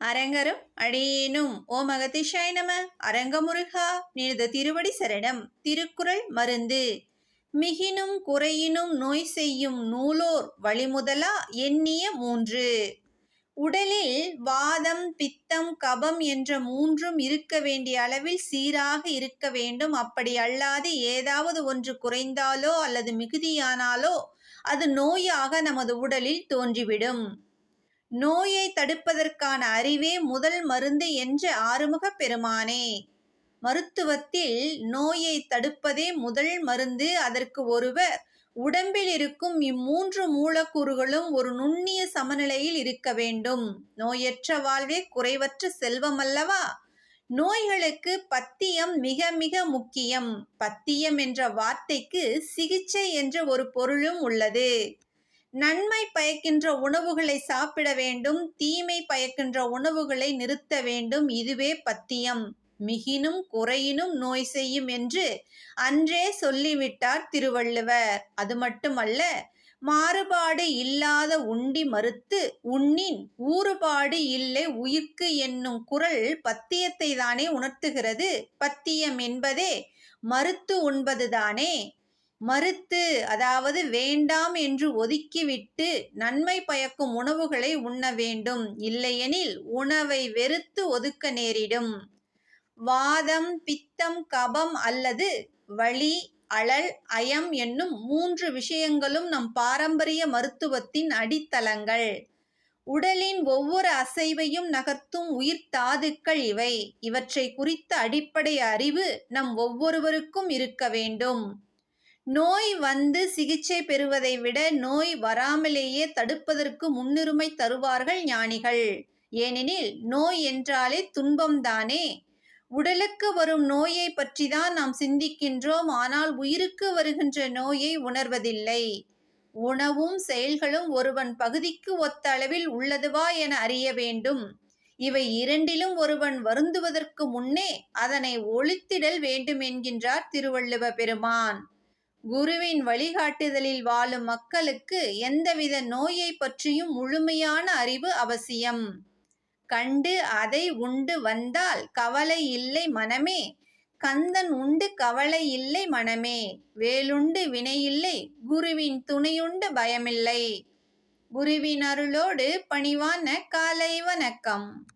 அரங்கரும் அடியேனும் ஓ மகதிஷாய் நம. அரங்கமுருகா நினது திருவடி சரணம். திருக்குறள் மருந்து. மிகினும் குறையினும் நோய் செய்யும் நூலோர் வழிமுதலா எண்ணிய மூன்று. உடலில் வாதம் பித்தம் கபம் என்ற மூன்றும் இருக்க வேண்டிய அளவில் சீராக இருக்க வேண்டும். அப்படி அல்லாது ஏதாவது ஒன்று குறைந்தாலோ அல்லது மிகுதியானாலோ அது நோயாக நமது உடலில் தோன்றிவிடும். நோயை தடுப்பதற்கான அறிவே முதல் மருந்து என்ற ஆறுமுக பெருமானே. மருத்துவத்தில் நோயை தடுப்பதே முதல் மருந்து. அதற்கு ஒருவர் உடம்பில் இருக்கும் இம்மூன்று மூலக்கூறுகளும் ஒரு நுண்ணிய சமநிலையில் இருக்க வேண்டும். நோயற்ற வாழ்வே குறைவற்ற செல்வம் அல்லவா? நோய்களுக்கு பத்தியம் மிக மிக முக்கியம். பத்தியம் என்ற வார்த்தைக்கு சிகிச்சை என்ற ஒரு பொருளும் உள்ளது. நன்மை பயக்கின்ற உணவுகளை சாப்பிட வேண்டும் தீமை பயக்கின்ற உணவுகளை நிறுத்த வேண்டும். இதுவே பத்தியம். மிகினும் குறையினும் நோய் செய்யும் என்று அன்றே சொல்லிவிட்டார் திருவள்ளுவர். அது மட்டுமல்ல மாறுபாடு இல்லாத உண்டி மறுத்து உண்ணின் ஊறுபாடு இல்லை உயிர்க்கு என்னும் குரல் பத்தியத்தை தானே உணர்த்துகிறது. பத்தியம் என்பதே மறுத்து உண்பதுதானே? மறுத்து அதாவது வேண்டாம் என்று ஒதுக்கிவிட்டு நன்மை பயக்கும் உணவுகளை உண்ண வேண்டும். இல்லையெனில் உணவை வெறுத்து ஒதுக்க நேரிடும். வாதம் பித்தம் கபம் அல்லது வலி அழல் அயம் என்னும் மூன்று விஷயங்களும் நம் பாரம்பரிய மருத்துவத்தின் அடித்தளங்கள். உடலின் ஒவ்வொரு அசைவையும் நகர்த்தும் உயிர் தாதுக்கள் இவை. இவற்றை குறித்த அடிப்படை அறிவு நம் ஒவ்வொருவருக்கும் இருக்க வேண்டும். நோய் வந்து சிகிச்சை பெறுவதை விட நோய் வராமலேயே தடுப்பதற்கு முன்னுரிமை தருவார்கள் ஞானிகள். ஏனெனில் நோய் என்றாலே துன்பம்தானே. உடலுக்கு வரும் நோயை பற்றிதான் நாம் சிந்திக்கின்றோம். ஆனால் உயிருக்கு வருகின்ற நோயை உணர்வதில்லை. உணவும் செயல்களும் ஒருவன் பகுதிக்கு ஒத்த அளவில் உள்ளதுவா என அறிய வேண்டும். இவை இரண்டிலும் ஒருவன் வருந்துவதற்கு முன்னே அதனை ஒழித்திடல் வேண்டும் என்கின்றார் திருவள்ளுவ பெருமான். குருவின் வழிகாட்டுதலில் வாழும் மக்களுக்கு எந்தவித நோயை பற்றியும் முழுமையான அறிவு அவசியம். கண்டு அதை உண்டு வந்தால் கவலை இல்லை மனமே. கந்தன் உண்டு கவலை இல்லை மனமே. வேலுண்டு வினையில்லை குருவின் துணையுண்டு பயமில்லை. குருவின் அருளோடு பணிவான காலை வணக்கம்